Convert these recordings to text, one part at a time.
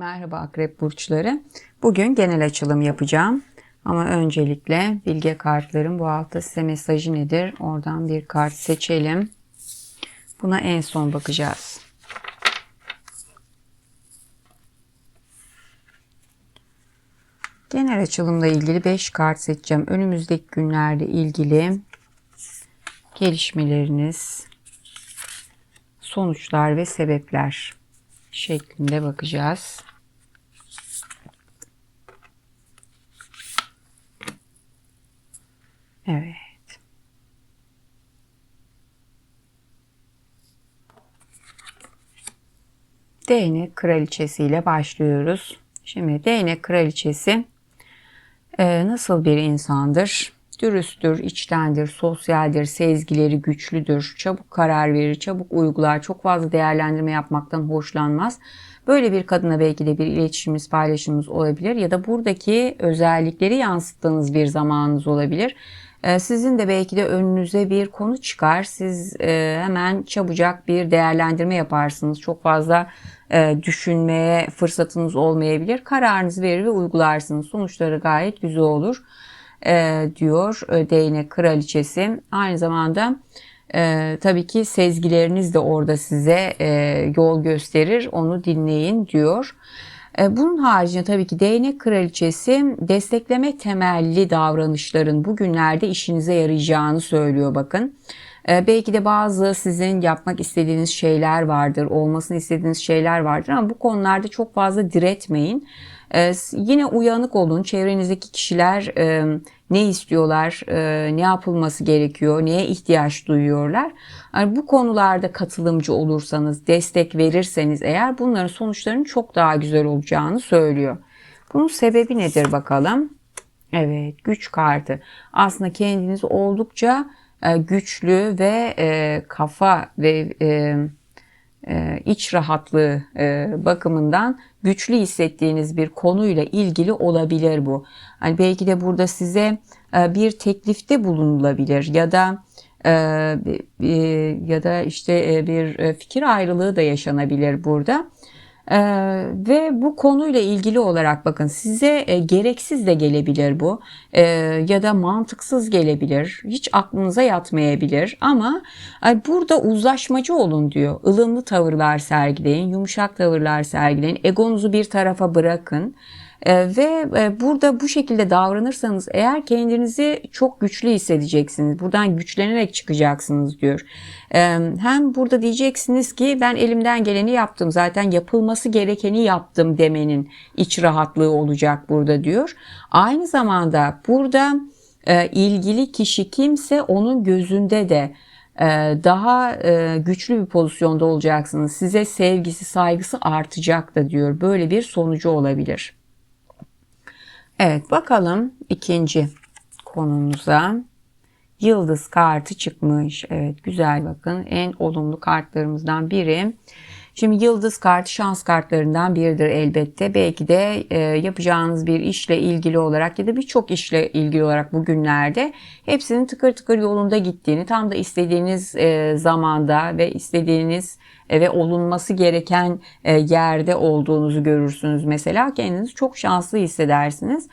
Merhaba Akrep Burçları. Bugün genel açılım yapacağım. Ama öncelikle bilge kartların bu hafta size mesajı nedir? Oradan bir kart seçelim. Buna en son bakacağız. Genel açılımla ilgili 5 kart seçeceğim. Önümüzdeki günlerde ilgili gelişmeleriniz, sonuçlar ve sebepler şeklinde bakacağız. Evet. Değnek kraliçesi ile başlıyoruz. Şimdi değnek kraliçesi e, nasıl bir insandır? Dürüsttür, içtendir, sosyaldir, sezgileri güçlüdür, çabuk karar verir, çabuk uygular, çok fazla değerlendirme yapmaktan hoşlanmaz. Böyle bir kadına belki de bir iletişimimiz, paylaşımımız olabilir ya da buradaki özellikleri yansıttığınız bir zamanınız olabilir. Ee, sizin de belki de önünüze bir konu çıkar. Siz e, hemen çabucak bir değerlendirme yaparsınız. Çok fazla e, düşünmeye fırsatınız olmayabilir. Kararınızı verir ve uygularsınız. Sonuçları gayet güzel olur e, diyor değnek kraliçesi. Aynı zamanda tabii ki sezgileriniz de orada size yol gösterir. Onu dinleyin diyor. E, bunun haricinde tabii ki değnek kraliçesi destekleme temelli davranışların bugünlerde işinize yarayacağını söylüyor bakın. E, belki de bazı sizin yapmak istediğiniz şeyler vardır, olmasını istediğiniz şeyler vardır ama bu konularda çok fazla diretmeyin. Ee, yine uyanık olun. Çevrenizdeki kişiler e, ne istiyorlar, e, ne yapılması gerekiyor, neye ihtiyaç duyuyorlar. Yani bu konularda katılımcı olursanız, destek verirseniz eğer bunların sonuçlarının çok daha güzel olacağını söylüyor. Bunun sebebi nedir bakalım? Evet, güç kartı. Aslında kendiniz oldukça güçlü ve e, kafa ve e, e, iç rahatlığı e, bakımından güçlü hissettiğiniz bir konuyla ilgili olabilir bu. Hani belki de burada size e, bir teklifte bulunulabilir ya da ya da işte bir fikir ayrılığı da yaşanabilir burada. Ee, ve bu konuyla ilgili olarak bakın size e, gereksiz de gelebilir bu. E, ya da mantıksız gelebilir. Hiç aklınıza yatmayabilir. Ama e, burada uzlaşmacı olun diyor. Ilımlı tavırlar sergileyin yumuşak tavırlar sergileyin. Egonuzu bir tarafa bırakın ve e, burada bu şekilde davranırsanız eğer kendinizi çok güçlü hissedeceksiniz. Buradan güçlenerek çıkacaksınız diyor. Ee, hem burada diyeceksiniz ki ben elimden geleni yaptım. Zaten yapılması gerekeni yaptım demenin iç rahatlığı olacak burada diyor. Aynı zamanda burada e, ilgili kişi kimse onun gözünde de e, daha güçlü bir pozisyonda olacaksınız. Size sevgisi, saygısı artacak da diyor. Böyle bir sonucu olabilir. Evet bakalım ikinci konumuza. Yıldız kartı çıkmış. Evet güzel bakın. En olumlu kartlarımızdan biri. Şimdi yıldız kartı şans kartlarından biridir elbette. Belki de e, yapacağınız bir işle ilgili olarak ya da birçok işle ilgili olarak bugünlerde hepsinin tıkır tıkır yolunda gittiğini, tam da istediğiniz e, zamanda ve istediğiniz e, ve olunması gereken e, yerde olduğunuzu görürsünüz mesela. Kendinizi çok şanslı hissedersiniz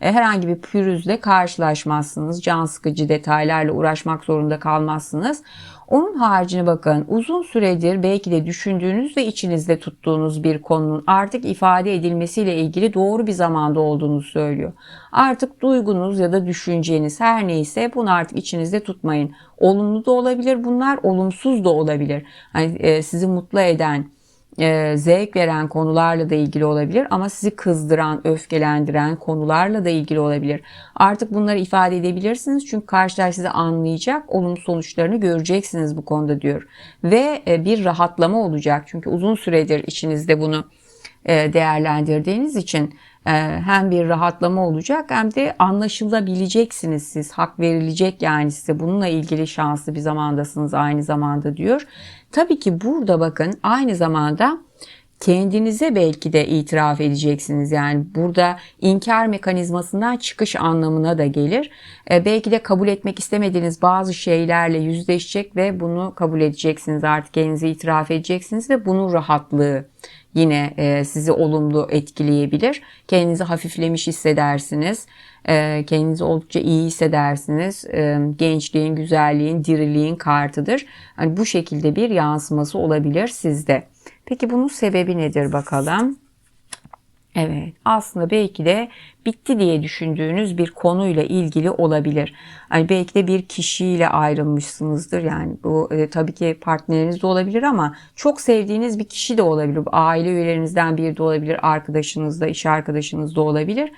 e, herhangi bir pürüzle karşılaşmazsınız. Can sıkıcı detaylarla uğraşmak zorunda kalmazsınız. Onun haricine bakın uzun süredir belki de düşündüğünüz ve içinizde tuttuğunuz bir konunun artık ifade edilmesiyle ilgili doğru bir zamanda olduğunu söylüyor. Artık duygunuz ya da düşünceniz her neyse bunu artık içinizde tutmayın. Olumlu da olabilir bunlar, olumsuz da olabilir. Hani e, sizi mutlu eden, e, zevk veren konularla da ilgili olabilir ama sizi kızdıran, öfkelendiren konularla da ilgili olabilir. Artık bunları ifade edebilirsiniz çünkü karşılar sizi anlayacak, olumlu sonuçlarını göreceksiniz bu konuda diyor. Ve e, bir rahatlama olacak çünkü uzun süredir içinizde bunu e, değerlendirdiğiniz için hem bir rahatlama olacak hem de anlaşılabileceksiniz siz. Hak verilecek yani size bununla ilgili şanslı bir zamandasınız aynı zamanda diyor. Tabii ki burada bakın aynı zamanda kendinize belki de itiraf edeceksiniz. Yani burada inkar mekanizmasından çıkış anlamına da gelir. E, belki de kabul etmek istemediğiniz bazı şeylerle yüzleşecek ve bunu kabul edeceksiniz. Artık kendinize itiraf edeceksiniz ve bunun rahatlığı yine e, sizi olumlu etkileyebilir. Kendinizi hafiflemiş hissedersiniz. E, kendinizi oldukça iyi hissedersiniz. E, gençliğin, güzelliğin, diriliğin kartıdır. Yani bu şekilde bir yansıması olabilir sizde. Peki bunun sebebi nedir bakalım? Evet aslında belki de bitti diye düşündüğünüz bir konuyla ilgili olabilir. Hani belki de bir kişiyle ayrılmışsınızdır. Yani bu e, tabii ki partneriniz de olabilir ama çok sevdiğiniz bir kişi de olabilir. Aile üyelerinizden biri de olabilir, arkadaşınız da, iş arkadaşınız da olabilir.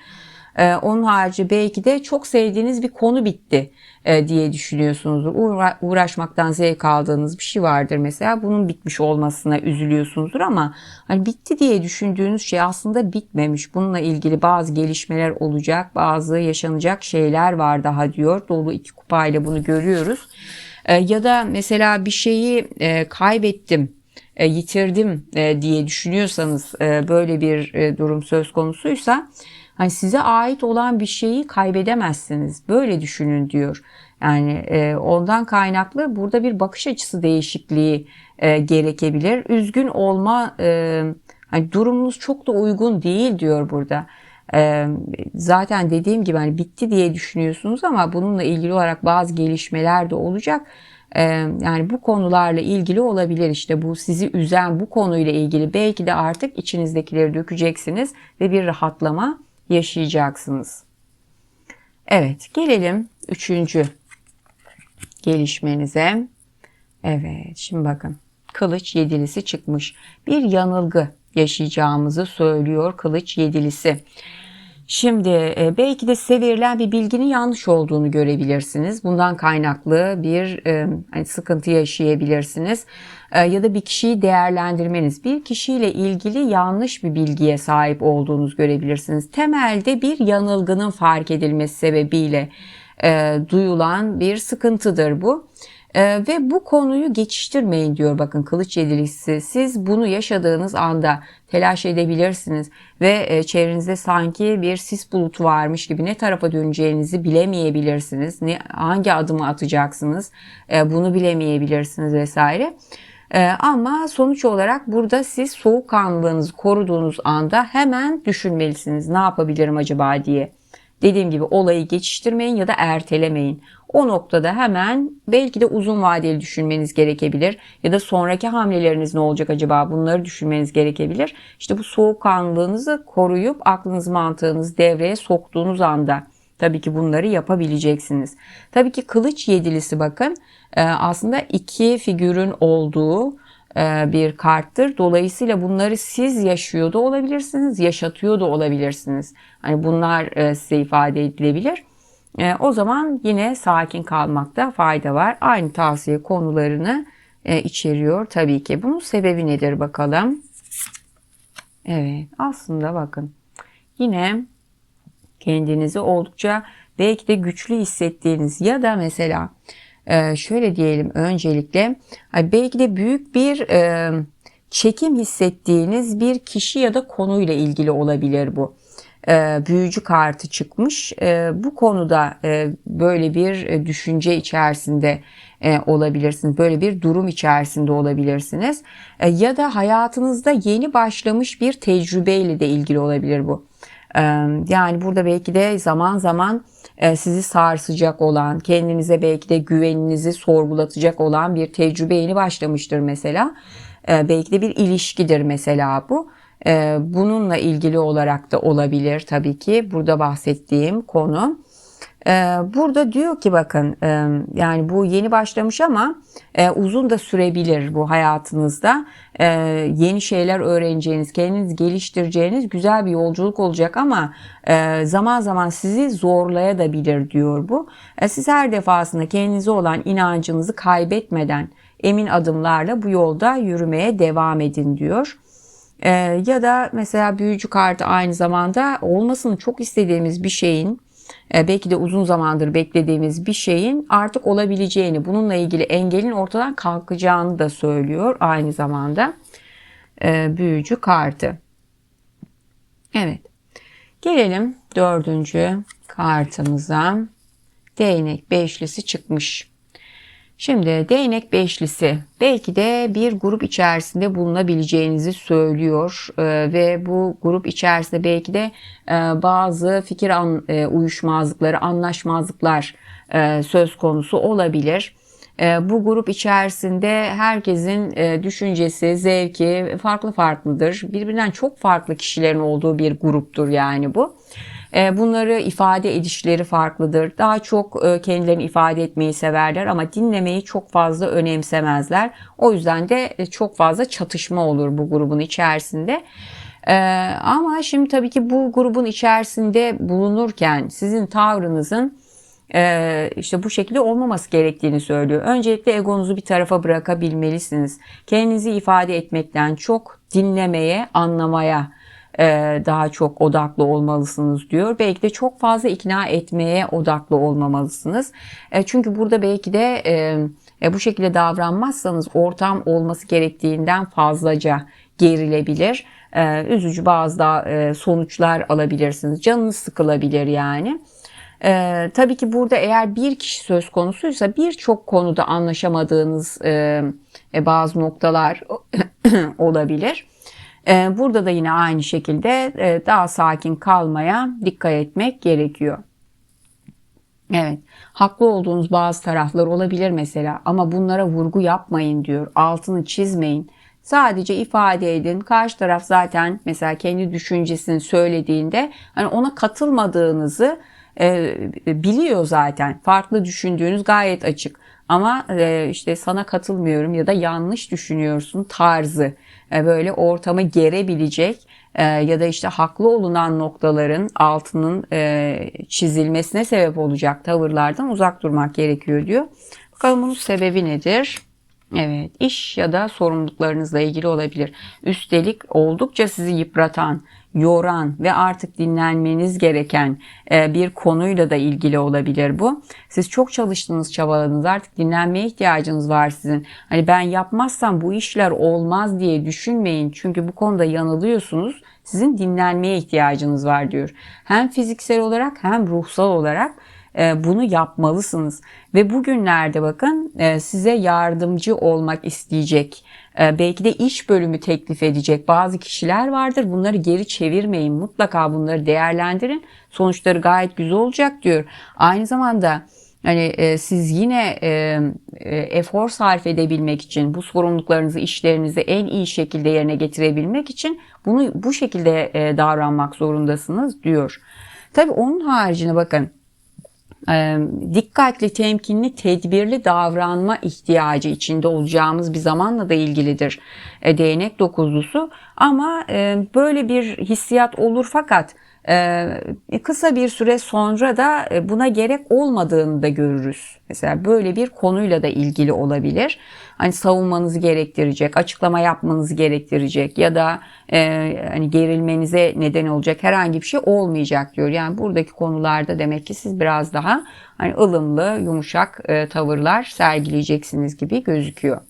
Ee, onun harici belki de çok sevdiğiniz bir konu bitti e, diye düşünüyorsunuzdur. Uğra- uğraşmaktan zevk aldığınız bir şey vardır mesela. Bunun bitmiş olmasına üzülüyorsunuzdur ama hani bitti diye düşündüğünüz şey aslında bitmemiş. Bununla ilgili bazı gelişmeler olacak, bazı yaşanacak şeyler var daha diyor. Dolu iki kupayla bunu görüyoruz. E, ya da mesela bir şeyi e, kaybettim e, yitirdim e, diye düşünüyorsanız e, böyle bir e, durum söz konusuysa hani size ait olan bir şeyi kaybedemezsiniz. Böyle düşünün diyor. Yani e, ondan kaynaklı burada bir bakış açısı değişikliği e, gerekebilir. Üzgün olma e, hani durumunuz çok da uygun değil diyor burada. E, zaten dediğim gibi hani bitti diye düşünüyorsunuz ama bununla ilgili olarak bazı gelişmeler de olacak. E, yani bu konularla ilgili olabilir işte bu sizi üzen bu konuyla ilgili belki de artık içinizdekileri dökeceksiniz ve bir rahatlama yaşayacaksınız. Evet gelelim üçüncü gelişmenize. Evet şimdi bakın kılıç yedilisi çıkmış. Bir yanılgı yaşayacağımızı söylüyor kılıç yedilisi. Şimdi e, belki de size bir bilginin yanlış olduğunu görebilirsiniz. Bundan kaynaklı bir e, hani sıkıntı yaşayabilirsiniz. E, ya da bir kişiyi değerlendirmeniz, bir kişiyle ilgili yanlış bir bilgiye sahip olduğunuz görebilirsiniz. Temelde bir yanılgının fark edilmesi sebebiyle duyulan bir sıkıntıdır bu. Ee, ve bu konuyu geçiştirmeyin diyor bakın kılıç yedilisi. Siz bunu yaşadığınız anda telaş edebilirsiniz ve e, çevrenizde sanki bir sis bulutu varmış gibi ne tarafa döneceğinizi bilemeyebilirsiniz. Ne, hangi adımı atacaksınız e, bunu bilemeyebilirsiniz vesaire. E, ama sonuç olarak burada siz soğukkanlılığınızı koruduğunuz anda hemen düşünmelisiniz. Ne yapabilirim acaba diye. Dediğim gibi olayı geçiştirmeyin ya da ertelemeyin. O noktada hemen belki de uzun vadeli düşünmeniz gerekebilir ya da sonraki hamleleriniz ne olacak acaba bunları düşünmeniz gerekebilir. İşte bu soğukkanlılığınızı koruyup aklınız mantığınız devreye soktuğunuz anda tabii ki bunları yapabileceksiniz. Tabii ki kılıç yedilisi bakın e, aslında iki figürün olduğu e, bir karttır. Dolayısıyla bunları siz yaşıyor da olabilirsiniz, yaşatıyor da olabilirsiniz. Hani bunlar e, size ifade edilebilir. O zaman yine sakin kalmakta fayda var. Aynı tavsiye konularını içeriyor tabii ki. Bunun sebebi nedir bakalım. Evet aslında bakın yine kendinizi oldukça belki de güçlü hissettiğiniz ya da mesela ee, şöyle diyelim öncelikle belki de büyük bir e, çekim hissettiğiniz bir kişi ya da konuyla ilgili olabilir bu. Ee, büyücü kartı çıkmış. Bu konuda e, böyle bir e, düşünce içerisinde olabilirsiniz. Böyle bir durum içerisinde olabilirsiniz. Ya da hayatınızda yeni başlamış bir tecrübeyle de ilgili olabilir bu. Yani burada belki de zaman zaman sizi sarsacak olan, kendinize belki de güveninizi sorgulatacak olan bir tecrübe yeni başlamıştır mesela. Belki de bir ilişkidir mesela bu. Bununla ilgili olarak da olabilir tabii ki burada bahsettiğim konu. Ee, burada diyor ki bakın e, yani bu yeni başlamış ama e, uzun da sürebilir bu hayatınızda. E, yeni şeyler öğreneceğiniz, kendinizi geliştireceğiniz güzel bir yolculuk olacak ama zaman zaman sizi zorlayabilir diyor bu. Siz her defasında kendinize olan inancınızı kaybetmeden emin adımlarla bu yolda yürümeye devam edin diyor. Ya da mesela büyücü kartı aynı zamanda olmasını çok istediğimiz bir şeyin belki de uzun zamandır beklediğimiz bir şeyin artık olabileceğini, bununla ilgili engelin ortadan kalkacağını da söylüyor aynı zamanda. e, büyücü kartı. Evet. Gelelim dördüncü kartımıza. Değnek beşlisi çıkmış. Şimdi değnek beşlisi belki de bir grup içerisinde bulunabileceğinizi söylüyor ee, ve bu grup içerisinde belki de e, bazı fikir e, uyuşmazlıkları, anlaşmazlıklar e, söz konusu olabilir. E, bu grup içerisinde herkesin e, düşüncesi, zevki farklı farklıdır. Birbirinden çok farklı kişilerin olduğu bir gruptur yani bu. E, bunları ifade edişleri farklıdır. Daha çok e, kendilerini ifade etmeyi severler ama dinlemeyi çok fazla önemsemezler. O yüzden de e, çok fazla çatışma olur bu grubun içerisinde. Ama şimdi tabii ki bu grubun içerisinde bulunurken sizin tavrınızın işte bu şekilde olmaması gerektiğini söylüyor. Öncelikle egonuzu bir tarafa bırakabilmelisiniz. Kendinizi ifade etmekten çok dinlemeye, anlamaya, daha çok odaklı olmalısınız diyor. Belki de çok fazla ikna etmeye odaklı olmamalısınız. E, çünkü burada belki de e, bu şekilde davranmazsanız ortam olması gerektiğinden fazlaca gerilebilir. Üzücü bazı sonuçlar alabilirsiniz. Canınız sıkılabilir yani. Ee, tabii ki burada eğer bir kişi söz konusuysa birçok konuda anlaşamadığınız e, bazı noktalar olabilir. Ee, burada da yine aynı şekilde e, daha sakin kalmaya dikkat etmek gerekiyor. Evet, haklı olduğunuz bazı taraflar olabilir mesela ama bunlara vurgu yapmayın diyor. Altını çizmeyin. Sadece ifade edin. Karşı taraf zaten mesela kendi düşüncesini söylediğinde hani ona katılmadığınızı e, biliyor zaten. Farklı düşündüğünüz gayet açık. Ama e, işte sana katılmıyorum ya da yanlış düşünüyorsun tarzı böyle ortamı gerebilecek e, ya da işte haklı olunan noktaların altının e, çizilmesine sebep olacak tavırlardan uzak durmak gerekiyor diyor. Bakalım bunun sebebi nedir? Evet, iş ya da sorumluluklarınızla ilgili olabilir. Üstelik oldukça sizi yıpratan, yoran ve artık dinlenmeniz gereken e, bir konuyla da ilgili olabilir bu. Siz çok çalıştınız, çabaladınız. Artık dinlenmeye ihtiyacınız var sizin. Hani ben yapmazsam bu işler olmaz diye düşünmeyin. Çünkü bu konuda yanılıyorsunuz. Sizin dinlenmeye ihtiyacınız var diyor. Hem fiziksel olarak hem ruhsal olarak e, bunu yapmalısınız. Ve bugünlerde bakın e, size yardımcı olmak isteyecek, belki de iş bölümü teklif edecek bazı kişiler vardır. Bunları geri çevirmeyin. Mutlaka bunları değerlendirin. Sonuçları gayet güzel olacak diyor. Aynı zamanda hani siz yine efor sarf edebilmek için bu sorumluluklarınızı, işlerinizi en iyi şekilde yerine getirebilmek için bunu bu şekilde davranmak zorundasınız diyor. Tabii onun haricinde bakın dikkatli, temkinli, tedbirli davranma ihtiyacı içinde olacağımız bir zamanla da ilgilidir e, değnek dokuzlusu. Ama böyle bir hissiyat olur fakat kısa bir süre sonra da buna gerek olmadığını da görürüz. Mesela böyle bir konuyla da ilgili olabilir. Hani savunmanızı gerektirecek, açıklama yapmanızı gerektirecek ya da e, hani gerilmenize neden olacak herhangi bir şey olmayacak diyor. Yani buradaki konularda demek ki siz biraz daha hani ılımlı, yumuşak e, tavırlar sergileyeceksiniz gibi gözüküyor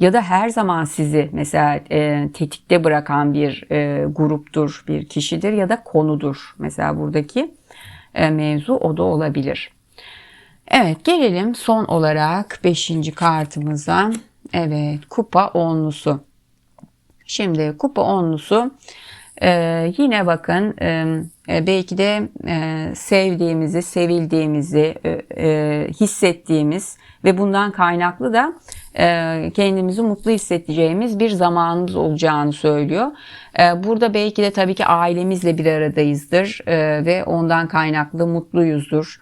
ya da her zaman sizi mesela e, tetikte bırakan bir e, gruptur, bir kişidir ya da konudur. Mesela buradaki e, mevzu o da olabilir. Evet gelelim son olarak 5. kartımıza. Evet kupa onlusu. Şimdi kupa onlusu e, yine bakın e, e belki de e, sevdiğimizi, sevildiğimizi e, e, hissettiğimiz ve bundan kaynaklı da kendimizi mutlu hissedeceğimiz bir zamanımız olacağını söylüyor. E, burada belki de tabii ki ailemizle bir aradayızdır e, ve ondan kaynaklı mutluyuzdur.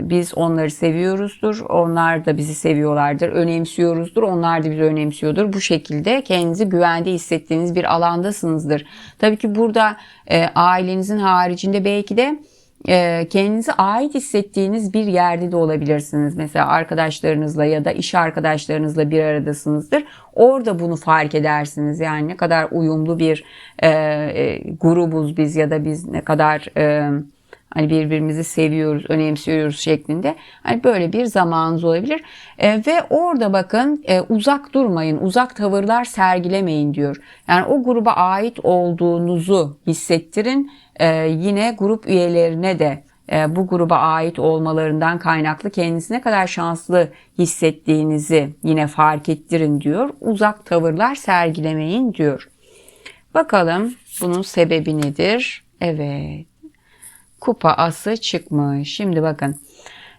Biz onları seviyoruzdur, onlar da bizi seviyorlardır, önemsiyoruzdur, onlar da bizi önemsiyordur. Bu şekilde kendinizi güvende hissettiğiniz bir alandasınızdır. Tabii ki burada ailenizin haricinde belki de e, kendinizi ait hissettiğiniz bir yerde de olabilirsiniz. Mesela arkadaşlarınızla ya da iş arkadaşlarınızla bir aradasınızdır. Orada bunu fark edersiniz. Yani ne kadar uyumlu bir e, e, grubuz biz ya da biz ne kadar e, Hani birbirimizi seviyoruz, önemsiyoruz şeklinde. Hani böyle bir zamanınız olabilir. E, ve orada bakın e, uzak durmayın, uzak tavırlar sergilemeyin diyor. Yani o gruba ait olduğunuzu hissettirin. E, yine grup üyelerine de e, bu gruba ait olmalarından kaynaklı kendinizi ne kadar şanslı hissettiğinizi yine fark ettirin diyor. Uzak tavırlar sergilemeyin diyor. Bakalım bunun sebebi nedir? Evet. Kupa ası çıkmış. Şimdi bakın.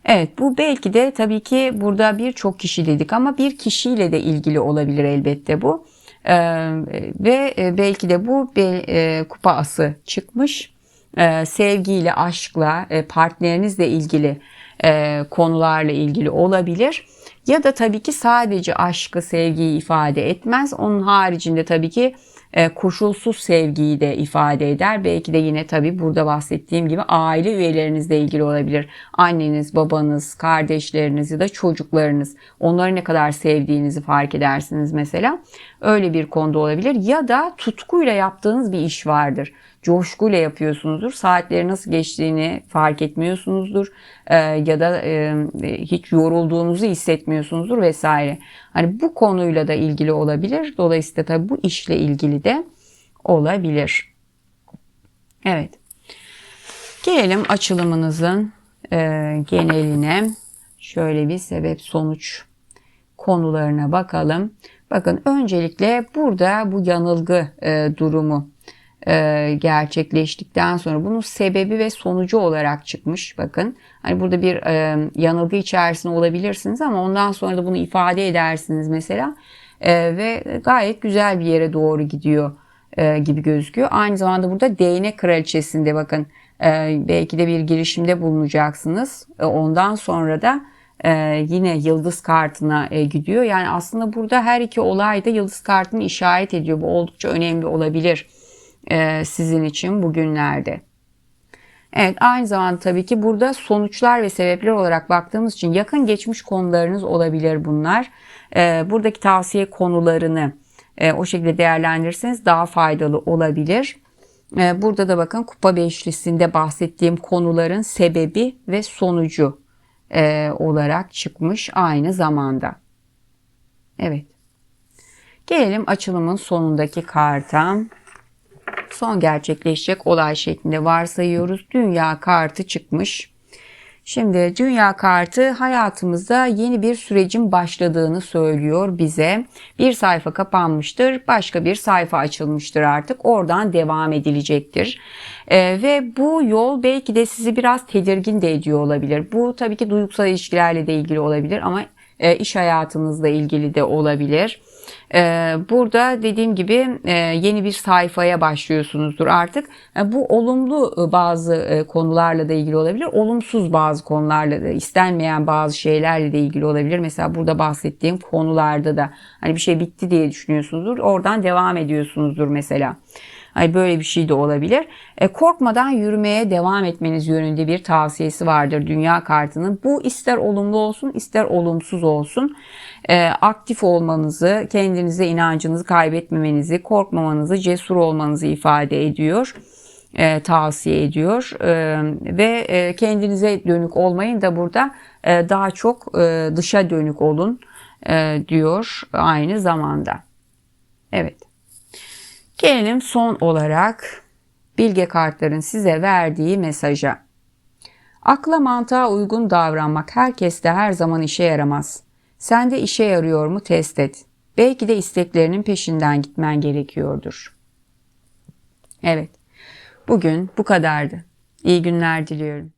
Evet bu belki de tabii ki burada birçok kişi dedik ama bir kişiyle de ilgili olabilir elbette bu. Ee, ve belki de bu e, kupa ası çıkmış. Ee, sevgiyle, aşkla, e, partnerinizle ilgili e, konularla ilgili olabilir. Ya da tabii ki sadece aşkı, sevgiyi ifade etmez. Onun haricinde tabii ki e, koşulsuz sevgiyi de ifade eder. Belki de yine tabii burada bahsettiğim gibi aile üyelerinizle ilgili olabilir. Anneniz, babanız, kardeşleriniz ya da çocuklarınız. Onları ne kadar sevdiğinizi fark edersiniz mesela. Öyle bir konuda olabilir. Ya da tutkuyla yaptığınız bir iş vardır coşkuyla yapıyorsunuzdur. Saatleri nasıl geçtiğini fark etmiyorsunuzdur e, ya da e, hiç yorulduğunuzu hissetmiyorsunuzdur vesaire. Hani bu konuyla da ilgili olabilir. Dolayısıyla tabii bu işle ilgili de olabilir. Evet. Gelelim açılımınızın e, geneline. Şöyle bir sebep sonuç konularına bakalım. Bakın öncelikle burada bu yanılgı e, durumu e, gerçekleştikten sonra bunun sebebi ve sonucu olarak çıkmış. Bakın hani burada bir e, yanılgı içerisinde olabilirsiniz ama ondan sonra da bunu ifade edersiniz mesela e, ve gayet güzel bir yere doğru gidiyor e, gibi gözüküyor. Aynı zamanda burada değnek kraliçesinde bakın e, belki de bir girişimde bulunacaksınız. E, ondan sonra da e, yine yıldız kartına e, gidiyor. Yani aslında burada her iki olay da yıldız kartını işaret ediyor. Bu oldukça önemli olabilir e, sizin için bugünlerde. Evet aynı zamanda tabii ki burada sonuçlar ve sebepler olarak baktığımız için yakın geçmiş konularınız olabilir bunlar. E, buradaki tavsiye konularını e, o şekilde değerlendirirseniz daha faydalı olabilir. Burada da bakın kupa beşlisinde bahsettiğim konuların sebebi ve sonucu olarak çıkmış aynı zamanda. Evet. Gelelim açılımın sonundaki karta son gerçekleşecek olay şeklinde varsayıyoruz. Dünya kartı çıkmış. Şimdi dünya kartı hayatımızda yeni bir sürecin başladığını söylüyor bize. Bir sayfa kapanmıştır, başka bir sayfa açılmıştır artık. Oradan devam edilecektir. Ee, ve bu yol belki de sizi biraz tedirgin de ediyor olabilir. Bu tabii ki duygusal ilişkilerle de ilgili olabilir ama e, iş hayatınızla ilgili de olabilir. Ee, burada dediğim gibi e, yeni bir sayfaya başlıyorsunuzdur artık. E, bu olumlu e, bazı konularla da ilgili olabilir. Olumsuz bazı konularla da istenmeyen bazı şeylerle de ilgili olabilir. Mesela burada bahsettiğim konularda da hani bir şey bitti diye düşünüyorsunuzdur. Oradan devam ediyorsunuzdur mesela. Ay böyle bir şey de olabilir. E, korkmadan yürümeye devam etmeniz yönünde bir tavsiyesi vardır dünya kartının. Bu ister olumlu olsun ister olumsuz olsun. E, aktif olmanızı, kendinize inancınızı kaybetmemenizi, korkmamanızı, cesur olmanızı ifade ediyor. E, tavsiye ediyor e, ve e, kendinize dönük olmayın da burada e, daha çok e, dışa dönük olun e, diyor aynı zamanda. Evet. Gelelim son olarak bilge kartların size verdiği mesaja. Akla mantığa uygun davranmak herkeste her zaman işe yaramaz. Sen de işe yarıyor mu test et. Belki de isteklerinin peşinden gitmen gerekiyordur. Evet, bugün bu kadardı. İyi günler diliyorum.